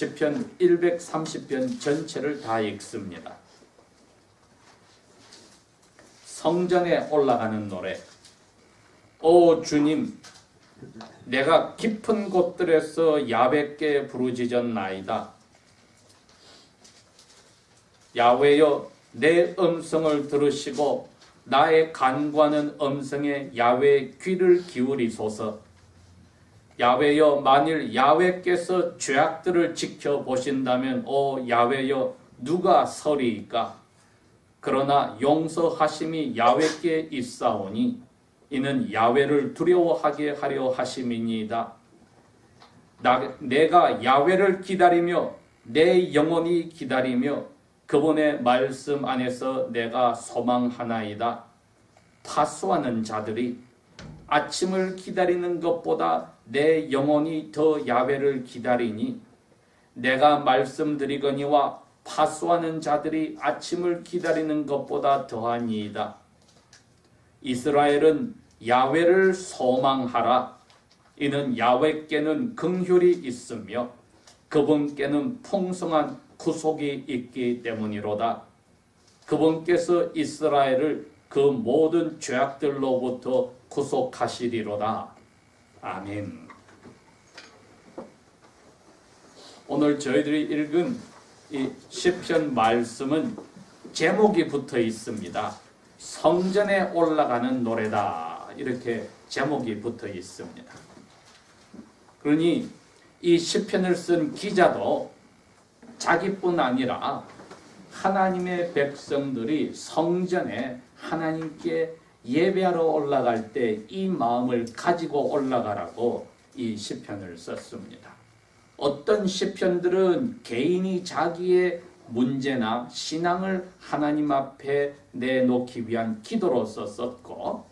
시편 130편 전체를 다 읽습니다. 성전에 올라가는 노래. 오 주님, 내가 깊은 곳들에서 야외께 부르짖었나이다. 야외여 내 음성을 들으시고 나의 간과는 음성에 야외 귀를 기울이소서. 야외여 만일 야외께서 죄악들을 지켜보신다면 오 야외여 누가 서리이까? 그러나 용서하심이 야외께 있사오니 이는 야외를 두려워하게 하려 하심이니이다. 나, 내가 야외를 기다리며 내 영혼이 기다리며 그분의 말씀 안에서 내가 소망하나이다. 파수하는 자들이 아침을 기다리는 것보다 내 영혼이 더 야외를 기다리니 내가 말씀드리거니와 파수하는 자들이 아침을 기다리는 것보다 더하니이다. 이스라엘은 야외를 소망하라. 이는 야외께는 긍휼이 있으며 그분께는 풍성한 구속이 있기 때문이로다. 그분께서 이스라엘을 그 모든 죄악들로부터 구속하시리로다. 아멘. 오늘 저희들이 읽은 이 시편 말씀은 제목이 붙어 있습니다. 성전에 올라가는 노래다. 이렇게 제목이 붙어 있습니다. 그러니 이 시편을 쓴 기자도 자기뿐 아니라 하나님의 백성들이 성전에 하나님께 예배하러 올라갈 때 이 마음을 가지고 올라가라고 이 시편을 썼습니다. 어떤 시편들은 개인이 자기의 문제나 신앙을 하나님 앞에 내놓기 위한 기도로서 썼고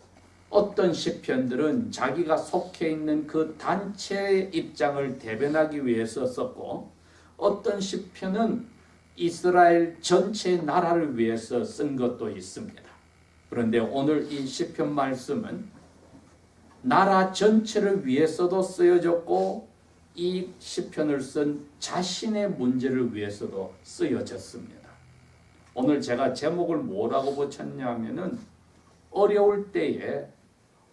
어떤 시편들은 자기가 속해 있는 그 단체의 입장을 대변하기 위해서 썼고 어떤 시편은 이스라엘 전체 나라를 위해서 쓴 것도 있습니다. 그런데 오늘 이 시편 말씀은 나라 전체를 위해서도 쓰여졌고 이 시편을 쓴 자신의 문제를 위해서도 쓰여졌습니다. 오늘 제가 제목을 뭐라고 붙였냐면은 어려울 때에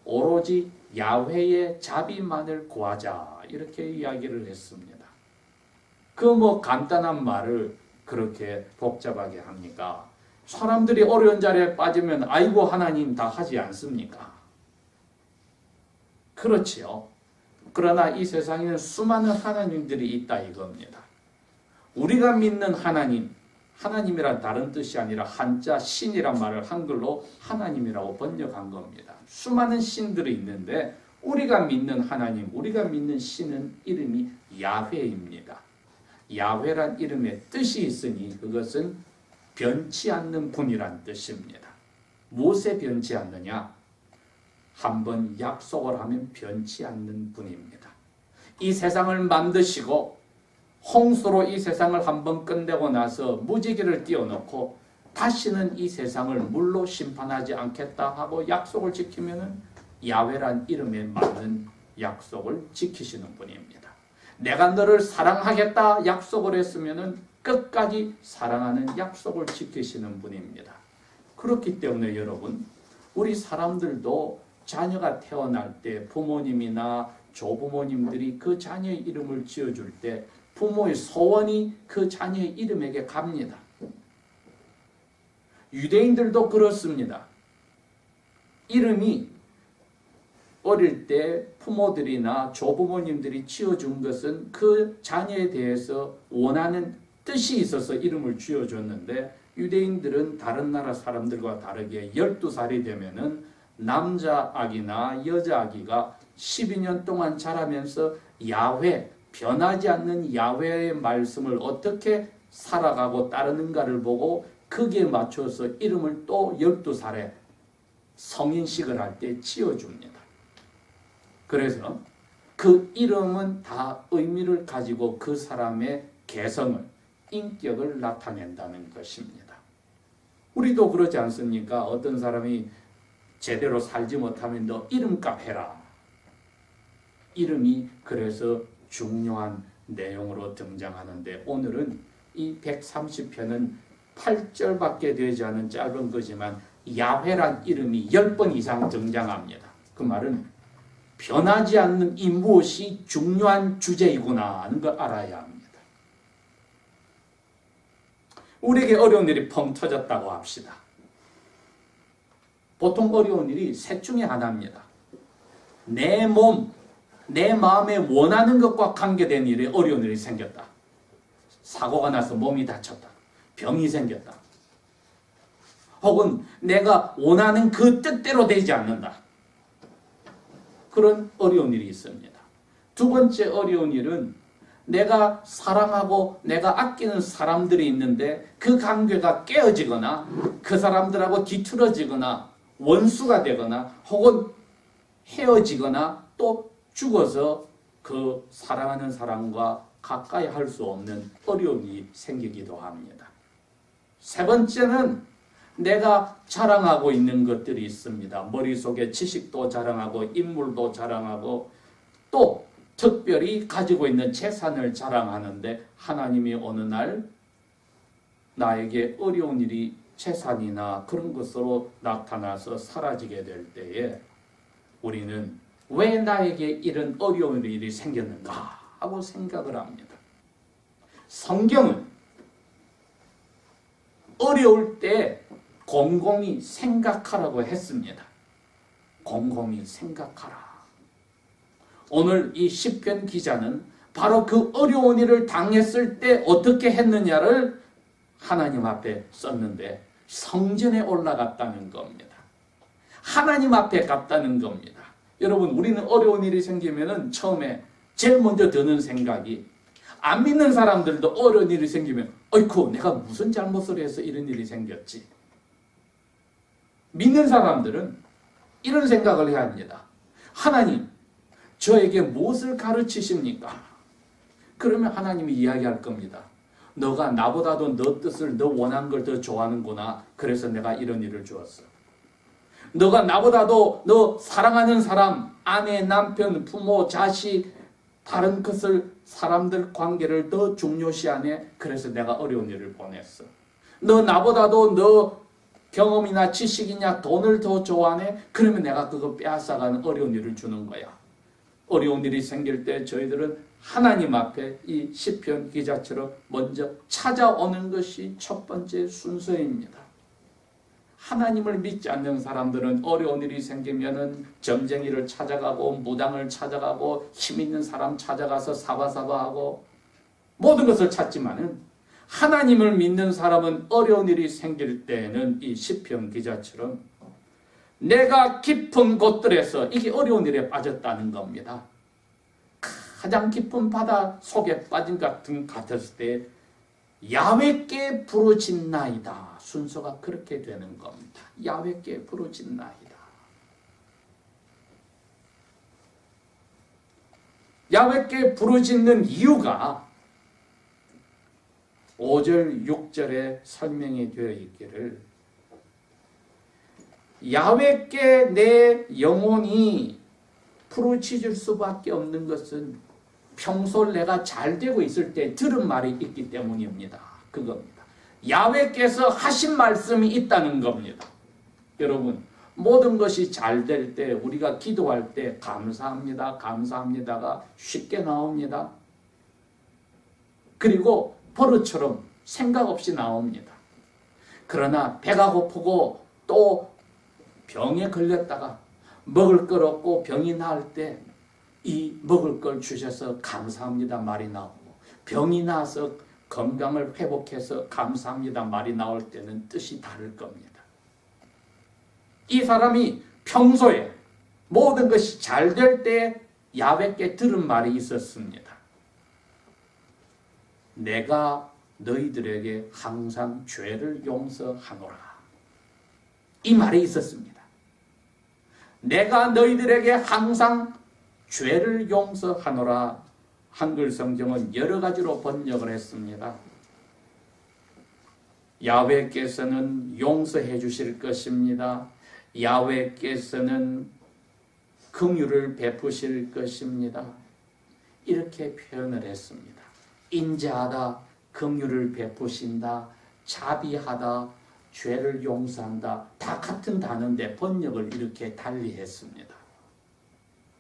오로지 야훼의 자비만을 구하자 이렇게 이야기를 했습니다. 그 뭐 간단한 말을 그렇게 복잡하게 합니까? 사람들이 어려운 자리에 빠지면 아이고 하나님 다 하지 않습니까? 그렇지요. 그러나 이 세상에는 수많은 하나님들이 있다 이겁니다. 우리가 믿는 하나님, 하나님이란 다른 뜻이 아니라 한자 신이란 말을 한글로 하나님이라고 번역한 겁니다. 수많은 신들이 있는데 우리가 믿는 하나님, 우리가 믿는 신은 이름이 야훼입니다. 야훼란 이름의 뜻이 있으니 그것은 변치 않는 분이란 뜻입니다. 무엇에 변치 않느냐? 한번 약속을 하면 변치 않는 분입니다. 이 세상을 만드시고 홍수로 이 세상을 한번 끝내고 나서 무지개를 띄워놓고 다시는 이 세상을 물로 심판하지 않겠다 하고 약속을 지키면은 야훼란 이름에 맞는 약속을 지키시는 분입니다. 내가 너를 사랑하겠다 약속을 했으면은 끝까지 사랑하는 약속을 지키시는 분입니다. 그렇기 때문에 여러분, 우리 사람들도 자녀가 태어날 때 부모님이나 조부모님들이 그 자녀의 이름을 지어줄 때 부모의 소원이 그 자녀의 이름에게 갑니다. 유대인들도 그렇습니다. 이름이 어릴 때 부모들이나 조부모님들이 지어준 것은 그 자녀에 대해서 원하는 뜻이 있어서 이름을 지어줬는데 유대인들은 다른 나라 사람들과 다르게 12살이 되면은 남자 아기나 여자 아기가 12년 동안 자라면서 야훼 변하지 않는 야훼의 말씀을 어떻게 살아가고 따르는가를 보고 거기에 맞춰서 이름을 또 12살에 성인식을 할 때 지어줍니다. 그래서 그 이름은 다 의미를 가지고 그 사람의 개성을, 인격을 나타낸다는 것입니다. 우리도 그러지 않습니까? 어떤 사람이 제대로 살지 못하면 너 이름값 해라. 이름이 그래서 중요한 내용으로 등장하는데 오늘은 이 130편은 8절밖에 되지 않은 짧은 거지만 야훼란 이름이 10번 이상 등장합니다. 그 말은 변하지 않는 이 무엇이 중요한 주제이구나 하는 걸 알아야 합니다. 우리에게 어려운 일이 펑 터졌다고 합시다. 보통 어려운 일이 셋 중에 하나입니다. 내 몸, 내 마음에 원하는 것과 관계된 일에 어려운 일이 생겼다. 사고가 나서 몸이 다쳤다. 병이 생겼다. 혹은 내가 원하는 그 뜻대로 되지 않는다. 그런 어려운 일이 있습니다. 두 번째 어려운 일은 내가 사랑하고 내가 아끼는 사람들이 있는데 그 관계가 깨어지거나 그 사람들하고 뒤틀어지거나 원수가 되거나 혹은 헤어지거나 또 죽어서 그 사랑하는 사람과 가까이 할 수 없는 어려움이 생기기도 합니다. 세 번째는 내가 자랑하고 있는 것들이 있습니다. 머릿속에 지식도 자랑하고 인물도 자랑하고 또 특별히 가지고 있는 재산을 자랑하는데 하나님이 어느 날 나에게 어려운 일이 재산이나 그런 것으로 나타나서 사라지게 될 때에 우리는 왜 나에게 이런 어려운 일이 생겼는가 하고 생각을 합니다. 성경은 어려울 때 곰곰이 생각하라고 했습니다. 곰곰이 생각하라. 오늘 이 시편 기자는 바로 그 어려운 일을 당했을 때 어떻게 했느냐를 하나님 앞에 썼는데 성전에 올라갔다는 겁니다. 하나님 앞에 갔다는 겁니다. 여러분 우리는 어려운 일이 생기면은 처음에 제일 먼저 드는 생각이 안 믿는 사람들도 어려운 일이 생기면 어이쿠 내가 무슨 잘못을 해서 이런 일이 생겼지. 믿는 사람들은 이런 생각을 해야 합니다. 하나님 저에게 무엇을 가르치십니까? 그러면 하나님이 이야기할 겁니다. 너가 나보다도 너 뜻을 너 원하는 걸더 좋아하는구나. 그래서 내가 이런 일을 주었어. 너가 나보다도 너 사랑하는 사람, 아내, 남편, 부모, 자식, 다른 것을 사람들 관계를 더 중요시하네. 그래서 내가 어려운 일을 보냈어. 너 나보다도 너 경험이나 지식이냐 돈을 더 좋아하네. 그러면 내가 그거 빼앗아가는 어려운 일을 주는 거야. 어려운 일이 생길 때 저희들은 하나님 앞에 이 시편 기자처럼 먼저 찾아오는 것이 첫 번째 순서입니다. 하나님을 믿지 않는 사람들은 어려운 일이 생기면은 점쟁이를 찾아가고 무당을 찾아가고 힘 있는 사람 찾아가서 사바사바하고 모든 것을 찾지만은 하나님을 믿는 사람은 어려운 일이 생길 때에는 이 시편 기자처럼 내가 깊은 곳들에서 이게 어려운 일에 빠졌다는 겁니다. 가장 깊은 바다 속에 빠진 같은 같았을 때 야외께 부러진나이다. 순서가 그렇게 되는 겁니다. 야외께 부러진나이다. 야외께 부르짖는 이유가 5절, 6절에 설명이 되어 있기를 야외께 내 영혼이 부르짖을 수밖에 없는 것은 평소 내가 잘 되고 있을 때 들은 말이 있기 때문입니다. 그겁니다. 야외께서 하신 말씀이 있다는 겁니다. 여러분, 모든 것이 잘 될 때 우리가 기도할 때 감사합니다. 감사합니다가 쉽게 나옵니다. 그리고 버릇처럼 생각 없이 나옵니다. 그러나 배가 고프고 또 병에 걸렸다가 먹을 것 없고 병이 나을 때 이 먹을 걸 주셔서 감사합니다 말이 나오고 병이 나서 건강을 회복해서 감사합니다 말이 나올 때는 뜻이 다를 겁니다. 이 사람이 평소에 모든 것이 잘 될 때 야외께 들은 말이 있었습니다. 내가 너희들에게 항상 죄를 용서하노라. 이 말이 있었습니다. 내가 너희들에게 항상 죄를 용서하노라. 한글 성경은 여러 가지로 번역을 했습니다. 야외께서는 용서해 주실 것입니다. 야외께서는 긍휼을 베푸실 것입니다. 이렇게 표현을 했습니다. 인자하다, 긍휼을 베푸신다, 자비하다, 죄를 용서한다. 다 같은 단어인데 번역을 이렇게 달리 했습니다.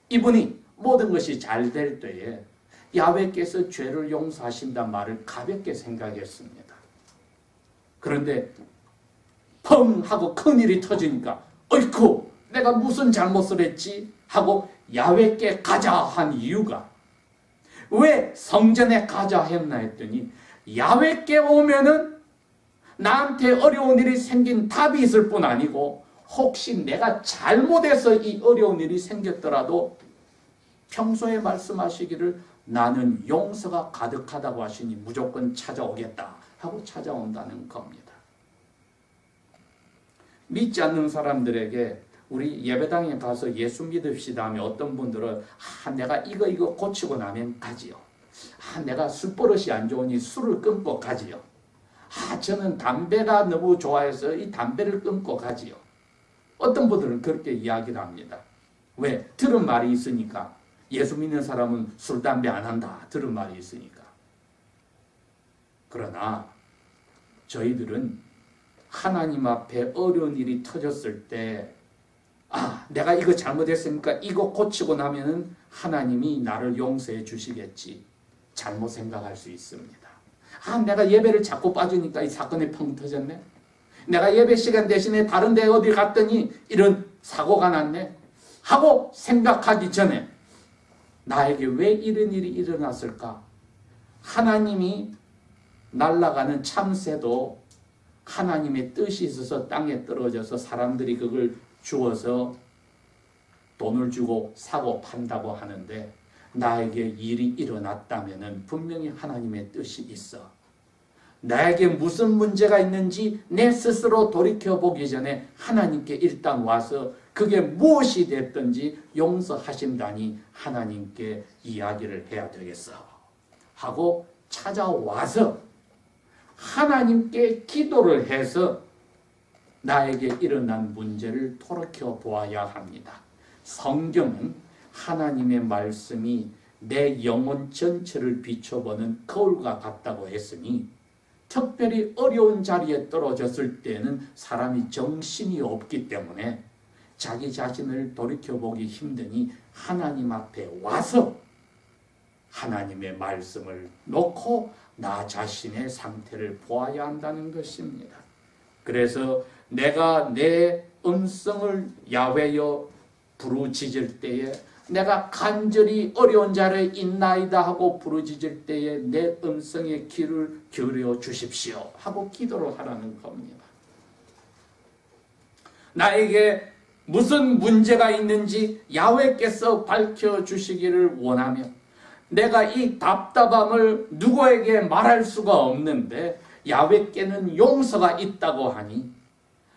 이분이 모든 것이 잘 될 때에 야훼께서 죄를 용서하신다 말을 가볍게 생각했습니다. 그런데 펑 하고 큰 일이 터지니까 어이쿠 내가 무슨 잘못을 했지 하고 야훼께 가자 한 이유가 왜 성전에 가자 했나 했더니 야훼께 오면은 나한테 어려운 일이 생긴 답이 있을 뿐 아니고 혹시 내가 잘못해서 이 어려운 일이 생겼더라도 평소에 말씀하시기를 나는 용서가 가득하다고 하시니 무조건 찾아오겠다 하고 찾아온다는 겁니다. 믿지 않는 사람들에게 우리 예배당에 가서 예수 믿읍시다 하면 어떤 분들은 아 내가 이거 이거 고치고 나면 가지요. 아 내가 술버릇이 안 좋으니 술을 끊고 가지요. 아 저는 담배가 너무 좋아해서 이 담배를 끊고 가지요. 어떤 분들은 그렇게 이야기를 합니다. 왜? 들은 말이 있으니까. 예수 믿는 사람은 술, 담배 안 한다. 들은 말이 있으니까. 그러나 저희들은 하나님 앞에 어려운 일이 터졌을 때, 아, 내가 이거 잘못했으니까 이거 고치고 나면은 하나님이 나를 용서해 주시겠지. 잘못 생각할 수 있습니다. 아, 내가 예배를 자꾸 빠지니까 이 사건이 펑 터졌네. 내가 예배 시간 대신에 다른 데 어디 갔더니 이런 사고가 났네. 하고 생각하기 전에 나에게 왜 이런 일이 일어났을까? 하나님이 날아가는 참새도 하나님의 뜻이 있어서 땅에 떨어져서 사람들이 그걸 주어서 돈을 주고 사고 판다고 하는데 나에게 일이 일어났다면 분명히 하나님의 뜻이 있어. 나에게 무슨 문제가 있는지 내 스스로 돌이켜보기 전에 하나님께 일단 와서 그게 무엇이 됐든지 용서하신다니 하나님께 이야기를 해야 되겠어. 하고 찾아와서 하나님께 기도를 해서 나에게 일어난 문제를 돌이켜 보아야 합니다. 성경은 하나님의 말씀이 내 영혼 전체를 비춰보는 거울과 같다고 했으니 특별히 어려운 자리에 떨어졌을 때는 사람이 정신이 없기 때문에 자기 자신을 돌이켜보기 힘드니 하나님 앞에 와서 하나님의 말씀을 놓고 나 자신의 상태를 보아야 한다는 것입니다. 그래서 내가 내 음성을 야외여 부르짖을 때에 내가 간절히 어려운 자리에 있나이다 하고 부르짖을 때에 내 음성의 귀를 기울여 주십시오 하고 기도를 하라는 겁니다. 나에게 무슨 문제가 있는지 야훼께서 밝혀 주시기를 원하며 내가 이 답답함을 누구에게 말할 수가 없는데 야훼께는 용서가 있다고 하니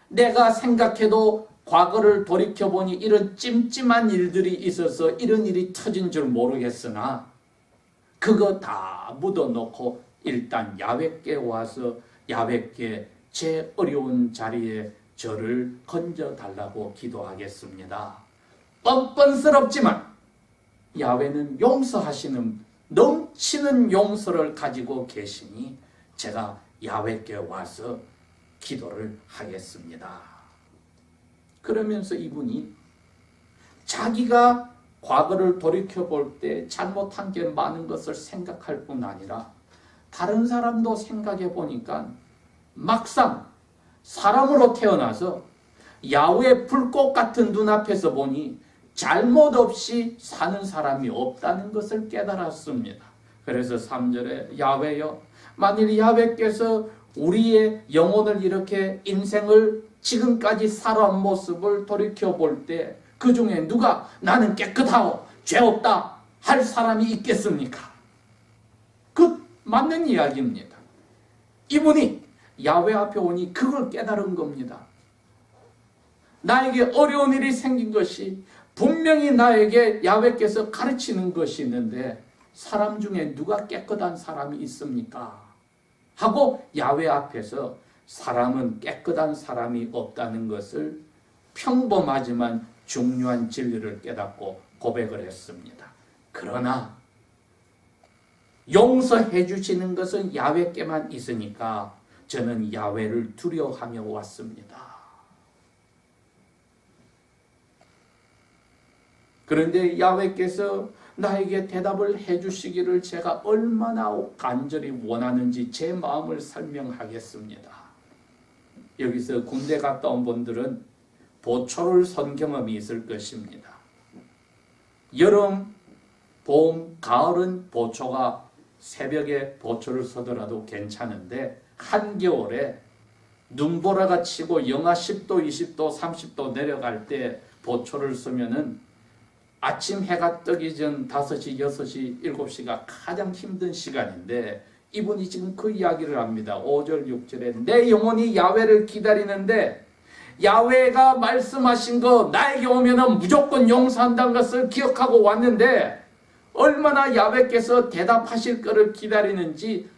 내가 생각해도 과거를 돌이켜보니 이런 찜찜한 일들이 있어서 이런 일이 터진 줄 모르겠으나 그거 다 묻어놓고 일단 야훼께 와서 야훼께 제 어려운 자리에 저를 건져 달라고 기도하겠습니다. 뻔뻔스럽지만 야훼는 용서하시는 넘치는 용서를 가지고 계시니 제가 야훼께 와서 기도를 하겠습니다. 그러면서 이분이 자기가 과거를 돌이켜 볼 때 잘못한 게 많은 것을 생각할 뿐 아니라 다른 사람도 생각해 보니까 막상 사람으로 태어나서 야후의 불꽃 같은 눈앞에서 보니 잘못 없이 사는 사람이 없다는 것을 깨달았습니다. 그래서 3절에 야외여 만일 야외께서 우리의 영혼을 이렇게 인생을 지금까지 살아온 모습을 돌이켜 볼 때 그 중에 누가 나는 깨끗하고 죄 없다 할 사람이 있겠습니까? 그 맞는 이야기입니다. 이분이 야외 앞에 오니 그걸 깨달은 겁니다. 나에게 어려운 일이 생긴 것이 분명히 나에게 야외께서 가르치는 것이 있는데 사람 중에 누가 깨끗한 사람이 있습니까? 하고 야외 앞에서 사람은 깨끗한 사람이 없다는 것을 평범하지만 중요한 진리를 깨닫고 고백을 했습니다. 그러나 용서해 주시는 것은 야외께만 있으니까 저는 야외를 두려워하며 왔습니다. 그런데 야외께서 나에게 대답을 해 주시기를 제가 얼마나 간절히 원하는지 제 마음을 설명하겠습니다. 여기서 군대 갔다 온 분들은 보초를 선 경험이 있을 것입니다. 여름, 봄, 가을은 보초가 새벽에 보초를 서더라도 괜찮은데 한겨울에 눈보라가 치고 영하 10도, 20도, 30도 내려갈 때 보초를 쓰면은 아침 해가 뜨기 전 5시, 6시, 7시가 가장 힘든 시간인데 이분이 지금 그 이야기를 합니다. 5절, 6절에 내 영혼이 야외를 기다리는데 야외가 말씀하신 거 나에게 오면은 무조건 용서한다는 것을 기억하고 왔는데 얼마나 야외께서 대답하실 것을 기다리는지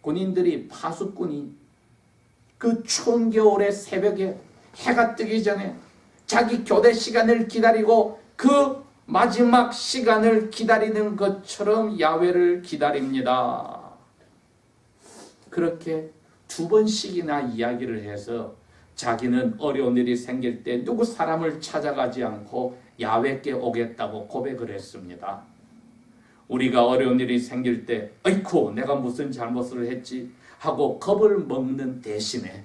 군인들이 파수꾼이 그 추운 겨울의 새벽에 해가 뜨기 전에 자기 교대 시간을 기다리고 그 마지막 시간을 기다리는 것처럼 야외를 기다립니다. 그렇게 두 번씩이나 이야기를 해서 자기는 어려운 일이 생길 때 누구 사람을 찾아가지 않고 야외께 오겠다고 고백을 했습니다. 우리가 어려운 일이 생길 때 어이쿠 내가 무슨 잘못을 했지 하고 겁을 먹는 대신에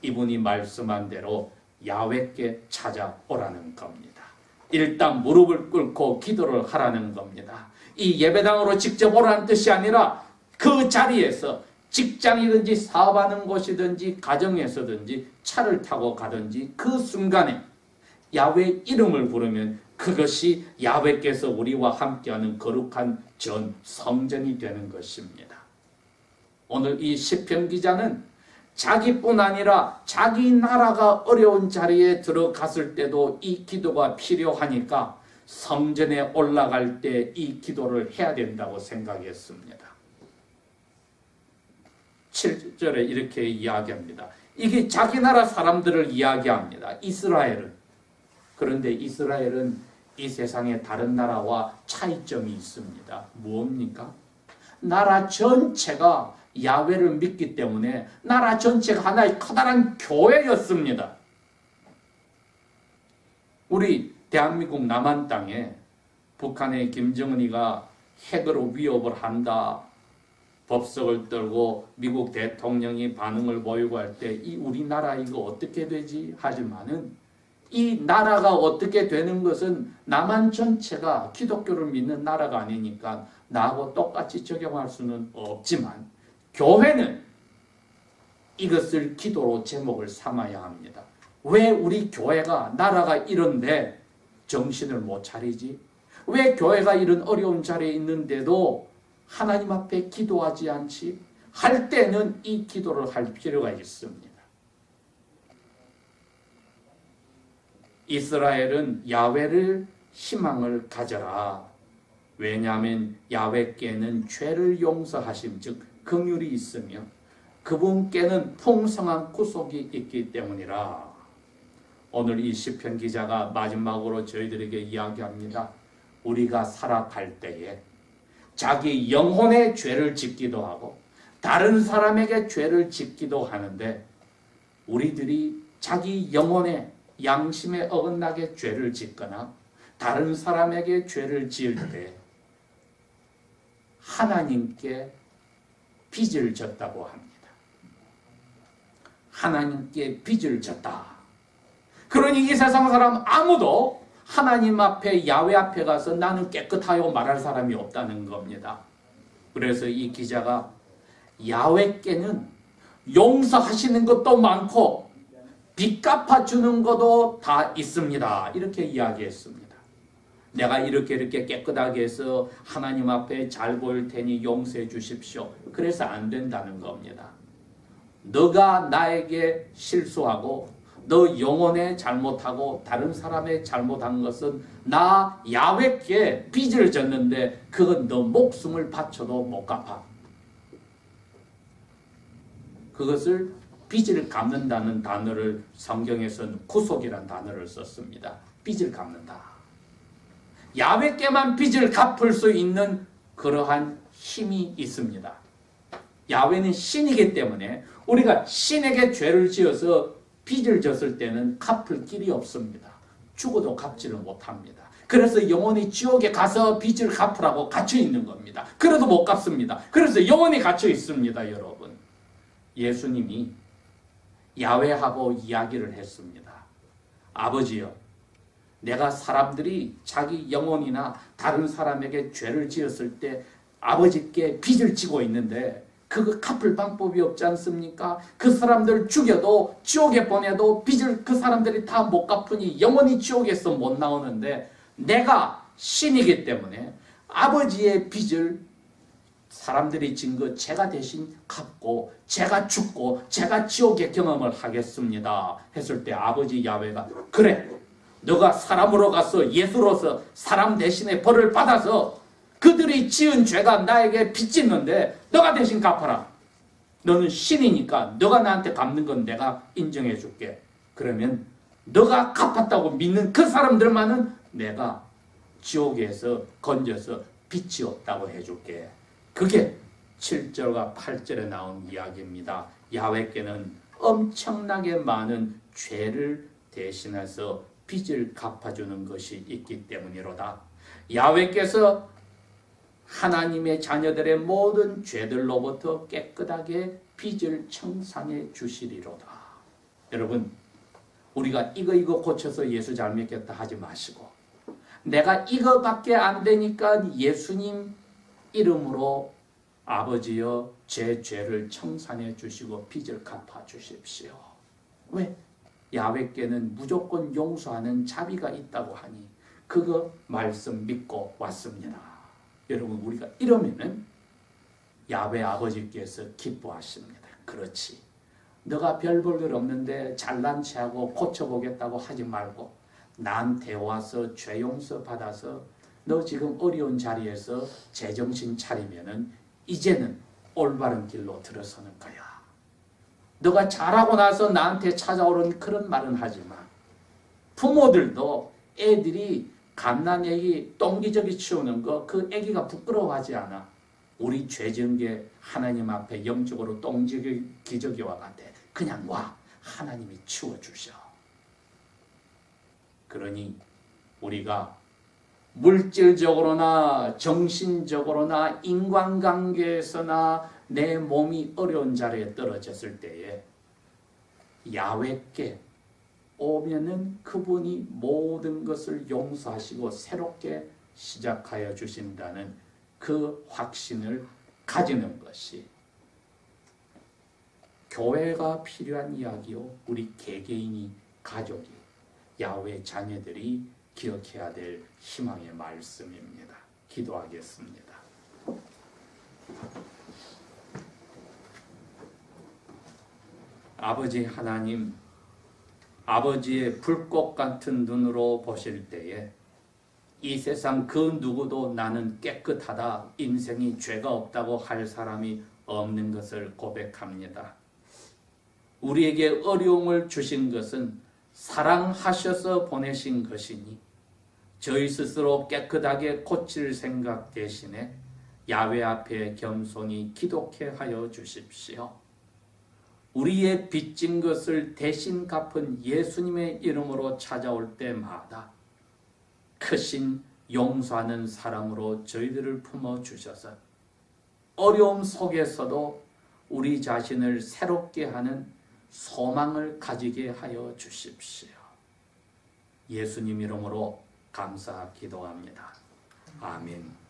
이분이 말씀한 대로 야외께 찾아오라는 겁니다. 일단 무릎을 꿇고 기도를 하라는 겁니다. 이 예배당으로 직접 오라는 뜻이 아니라 그 자리에서 직장이든지 사업하는 곳이든지 가정에서든지 차를 타고 가든지 그 순간에 야외 이름을 부르면 그것이 야외께서 우리와 함께하는 거룩한 전 성전이 되는 것입니다. 오늘 이 시편 기자는 자기뿐 아니라 자기 나라가 어려운 자리에 들어갔을 때도 이 기도가 필요하니까 성전에 올라갈 때 이 기도를 해야 된다고 생각했습니다. 7절에 이렇게 이야기합니다. 이게 자기 나라 사람들을 이야기합니다. 이스라엘은. 그런데 이스라엘은 이 세상의 다른 나라와 차이점이 있습니다. 무엇입니까? 나라 전체가 야외를 믿기 때문에 나라 전체가 하나의 커다란 교회였습니다. 우리 대한민국 남한 땅에 북한의 김정은이가 핵으로 위협을 한다. 법석을 떨고 미국 대통령이 반응을 보이고 할 때 이 우리나라 이거 어떻게 되지? 하지만은 이 나라가 어떻게 되는 것은 남한 전체가 기독교를 믿는 나라가 아니니까 나하고 똑같이 적용할 수는 없지만 교회는 이것을 기도로 제목을 삼아야 합니다. 왜 우리 교회가 나라가 이런데 정신을 못 차리지? 왜 교회가 이런 어려운 자리에 있는데도 하나님 앞에 기도하지 않지? 할 때는 이 기도를 할 필요가 있습니다. 이스라엘은 야외를 희망을 가져라. 왜냐하면 야외께는 죄를 용서하심 즉 긍휼이 있으며 그분께는 풍성한 구속이 있기 때문이라. 오늘 이 시편 기자가 마지막으로 저희들에게 이야기합니다. 우리가 살아갈 때에 자기 영혼의 죄를 짓기도 하고 다른 사람에게 죄를 짓기도 하는데 우리들이 자기 영혼의 양심에 어긋나게 죄를 짓거나 다른 사람에게 죄를 지을 때 하나님께 빚을 졌다고 합니다. 하나님께 빚을 졌다. 그러니 이 세상 사람 아무도 하나님 앞에 야외 앞에 가서 나는 깨끗하여 말할 사람이 없다는 겁니다. 그래서 이 기자가 야외께는 용서하시는 것도 많고 빚 갚아주는 것도 다 있습니다. 이렇게 이야기했습니다. 내가 이렇게 이렇게 깨끗하게 해서 하나님 앞에 잘 보일 테니 용서해 주십시오. 그래서 안 된다는 겁니다. 너가 나에게 실수하고 너 영혼에 잘못하고 다른 사람의 잘못한 것은 나 야외께 빚을 졌는데 그건 너 목숨을 바쳐도 못 갚아. 그것을 빚을 갚는다는 단어를 성경에서는 구속이라는 단어를 썼습니다. 빚을 갚는다. 야외께만 빚을 갚을 수 있는 그러한 힘이 있습니다. 야훼는 신이기 때문에 우리가 신에게 죄를 지어서 빚을 졌을 때는 갚을 길이 없습니다. 죽어도 갚지를 못합니다. 그래서 영원히 지옥에 가서 빚을 갚으라고 갇혀 있는 겁니다. 그래도 못 갚습니다. 그래서 영원히 갇혀 있습니다, 여러분. 예수님이 야훼하고 이야기를 했습니다. 아버지요, 내가 사람들이 자기 영혼이나 다른 사람에게 죄를 지었을 때 아버지께 빚을 지고 있는데 그거 갚을 방법이 없지 않습니까? 그 사람들 죽여도 지옥에 보내도 빚을 그 사람들이 다 못 갚으니 영원히 지옥에서 못 나오는데 내가 신이기 때문에 아버지의 빚을 사람들이 진 거 제가 대신 갚고 제가 죽고 제가 지옥의 경험을 하겠습니다. 했을 때 아버지 야훼가 그래 너가 사람으로 가서 예수로서 사람 대신에 벌을 받아서 그들이 지은 죄가 나에게 빚짓는데 너가 대신 갚아라. 너는 신이니까 너가 나한테 갚는 건 내가 인정해 줄게. 그러면 너가 갚았다고 믿는 그 사람들만은 내가 지옥에서 건져서 빚이 없다고 해줄게. 그게 7절과 8절에 나온 이야기입니다. 야훼께는 엄청나게 많은 죄를 대신해서 빚을 갚아주는 것이 있기 때문이로다. 야훼께서 하나님의 자녀들의 모든 죄들로부터 깨끗하게 빚을 청산해 주시리로다. 여러분, 우리가 이거 이거 고쳐서 예수 잘 믿겠다 하지 마시고 내가 이거밖에 안 되니까 예수님 이름으로 아버지여 제 죄를 청산해 주시고 빚을 갚아 주십시오. 왜? 야훼께는 무조건 용서하는 자비가 있다고 하니 그거 말씀 믿고 왔습니다. 여러분 우리가 이러면은 야훼 아버지께서 기뻐하십니다. 그렇지. 너가 별 볼 일 없는데 잘난 체하고 고쳐보겠다고 하지 말고 나한테 와서 죄 용서 받아서 너 지금 어려운 자리에서 제정신 차리면은 이제는 올바른 길로 들어서는 거야. 너가 잘하고 나서 나한테 찾아오는 그런 말은 하지 마. 부모들도 애들이 갓난 애기 똥기저귀 치우는 거 그 애기가 부끄러워하지 않아. 우리 죄 지은 게 하나님 앞에 영적으로 똥기저귀와 같아. 그냥 와. 하나님이 치워 주셔. 그러니 우리가 물질적으로나 정신적으로나 인간관계에서나 내 몸이 어려운 자리에 떨어졌을 때에 야훼께 오면은 그분이 모든 것을 용서하시고 새롭게 시작하여 주신다는 그 확신을 가지는 것이 교회가 필요한 이야기요. 우리 개개인이 가족이 야훼 자녀들이 기억해야 될 희망의 말씀입니다. 기도하겠습니다. 아버지 하나님, 아버지의 불꽃 같은 눈으로 보실 때에 이 세상 그 누구도 나는 깨끗하다, 인생이 죄가 없다고 할 사람이 없는 것을 고백합니다. 우리에게 어려움을 주신 것은 사랑하셔서 보내신 것이니 저희 스스로 깨끗하게 고칠 생각 대신에 야외 앞에 겸손히 기독해 하여 주십시오. 우리의 빚진 것을 대신 갚은 예수님의 이름으로 찾아올 때마다 크신 용서하는 사랑으로 저희들을 품어 주셔서 어려움 속에서도 우리 자신을 새롭게 하는 소망을 가지게 하여 주십시오. 예수님 이름으로 감사 기도합니다. 아멘.